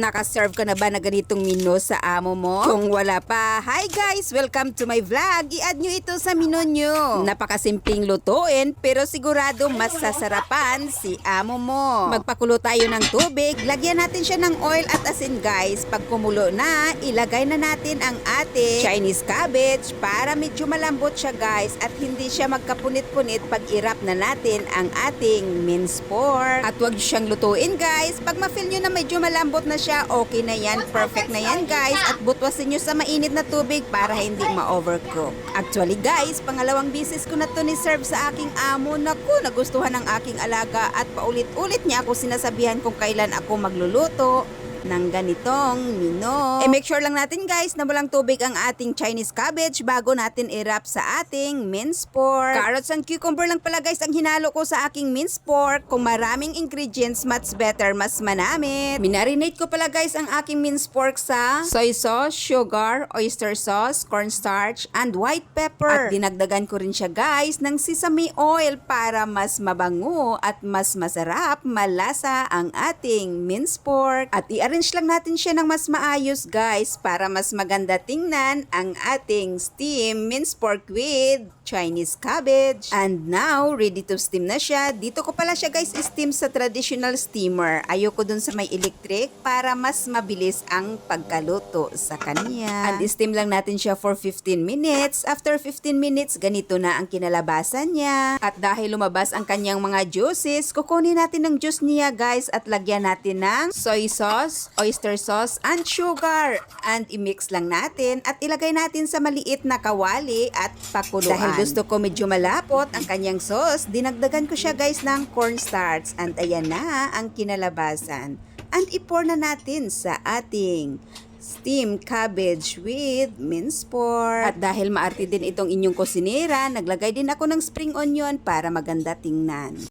Nakaka-serve ka na ba na ganitong menu sa amo mo? Kung wala pa, hi guys! Welcome to my vlog! I-add nyo ito sa menu nyo. Napakasimpleng lutuin pero sigurado mas sasarapan si amo mo. Magpakulo tayo ng tubig, lagyan natin siya ng oil at asin guys. Pag kumulo na, ilagay na natin ang ating Chinese cabbage para medyo malambot siya guys at hindi siya magkapunit-punit pag irap na natin ang ating minced pork. At wag siyang lutuin guys. Pag ma-feel nyo na medyo malambot na siya, okay na yan. Perfect na yan guys. At butwasin nyo sa mainit na tubig para hindi ma-overcook. Actually guys, pangalawang bisis ko na to ni serve sa aking amo. Naku, nagustuhan ng aking alaga at paulit-ulit niya ako sinasabihan kung kailan ako magluluto ng ganitong mino. Eh make sure lang natin guys na walang tubig ang ating Chinese cabbage bago natin i-wrap sa ating minced pork. Carrots and cucumber lang pala guys ang hinalo ko sa aking minced pork. Kung maraming ingredients, much better, mas manamit. Minarinate ko pala guys ang aking minced pork sa soy sauce, sugar, oyster sauce, cornstarch, and white pepper. At dinagdagan ko rin siya guys ng sesame oil para mas mabango at mas masarap, malasa ang ating minced pork. At i-arrange lang natin siya ng mas maayos guys para mas maganda tingnan ang ating steam minced pork with Chinese cabbage. And now, ready to steam na siya. Dito ko pala siya guys steam sa traditional steamer. Ayoko dun sa may electric para mas mabilis ang pagkaluto sa kanya. And steam lang natin siya for 15 minutes. After 15 minutes, ganito na ang kinalabasan niya. At dahil lumabas ang kanyang mga juices, kukunin natin ng juice niya guys at lagyan natin ng soy sauce, oyster sauce, and sugar. And i-mix lang natin at ilagay natin sa maliit na kawali at pakuluan. Dahil gusto ko medyo malapot ang kanyang sauce, dinagdagan ko siya guys ng cornstarch. And ayan na ang kinalabasan. And i-pour na natin sa ating steamed cabbage with minced pork. At dahil maarte din itong inyong kusinera, naglagay din ako ng spring onion para maganda tingnan.